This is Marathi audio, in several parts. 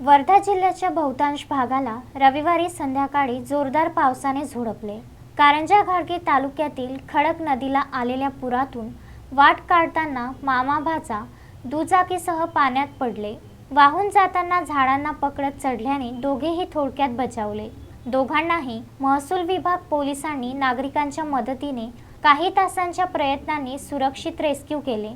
वर्धा जिल्ह्याच्या बहुतांश भागाला रविवारी संध्याकाळी जोरदार पावसाने झोडपले. कारंजा घाटगे तालुक्यातील खडक नदीला आलेल्या पुरातून वाट काढताना मामा भाचा दुचाकीसह पाण्यात पडले. वाहून जाताना झाडांना पकडत चढल्याने दोघेही थोडक्यात बचावले. दोघांनाही महसूल विभाग पोलिसांनी नागरिकांच्या मदतीने काही तासांच्या प्रयत्नांनी सुरक्षित रेस्क्यू केले.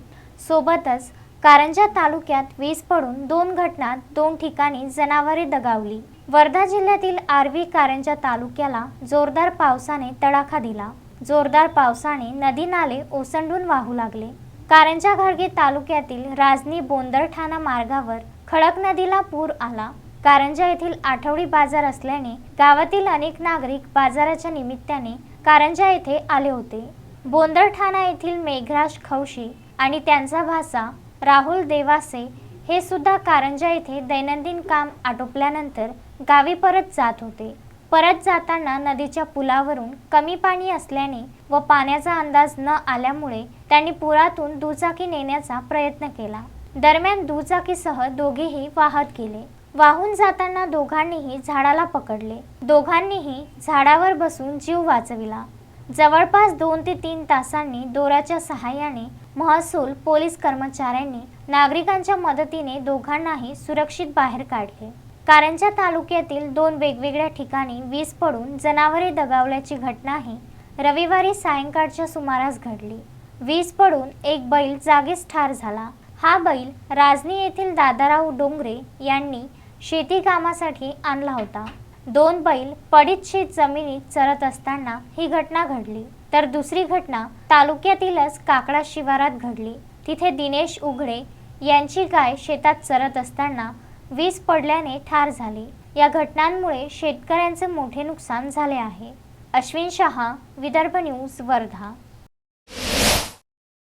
सोबतच कारंजा तालुक्यात वीज पडून दोन घटनात दोन ठिकाणी जनावरे दगावली. वर्धा जिल्ह्यातील आर्वी कारंजा तालुक्याला जोरदार पावसाने तडाखा दिला. जोरदार पावसाने नदी नाले ओसंडून वाहू लागले. कारंजा घाडगे तालुक्यातील राजनी बोंदरठाणा मार्गावर खडक नदीला पूर आला. कारंजा येथील आठवडी बाजार असल्याने गावातील अनेक नागरिक बाजाराच्या निमित्ताने कारंजा येथे आले होते. बोंदरठाणा येथील मेघराज खवशी आणि त्यांचा भासा राहुल देवासे हे सुद्धा कारंजा येथे दैनंदिन काम आटोपल्यानंतर गावी परत जात होते. परत जाताना नदीच्या पुलावरून कमी पाणी असल्याने व पाण्याचा अंदाज न आल्यामुळे त्यांनी पुरातून दुचाकी नेण्याचा प्रयत्न केला. दरम्यान दुचाकीसह दोघेही वाहत गेले. वाहून जाताना दोघांनीही झाडाला पकडले. दोघांनीही झाडावर बसून जीव वाचविला. जवळपास दोन ते तीन तासांनी दोराच्या सहाय्याने महसूल पोलीस कर्मचाऱ्यांनी नागरिकांच्या मदतीने दोघांनाही सुरक्षित बाहेर काढले. कारंजा तालुक्यातील दोन वेगवेगळ्या ठिकाणी वीज पडून जनावरे दगावल्याची घटनाही रविवारी सायंकाळच्या सुमारास घडली. वीज पडून एक बैल जागीच ठार झाला. हा बैल राजनी येथील दादाराव डोंगरे यांनी शेती कामासाठी आणला होता. दोन बैल पडीत शेत जमिनीत चरत असताना ही घटना घडली. तर दुसरी घटना तालुक्यातीलच काकडा शिवारात घडली. तिथे दिनेश उघडे यांची गाय शेतात चरत असताना वीज पडल्याने ठार झाली. या घटनांमुळे शेतकऱ्यांचे मोठे नुकसान झाले आहे. अश्विन शहा विदर्भ न्यूज वर्धा.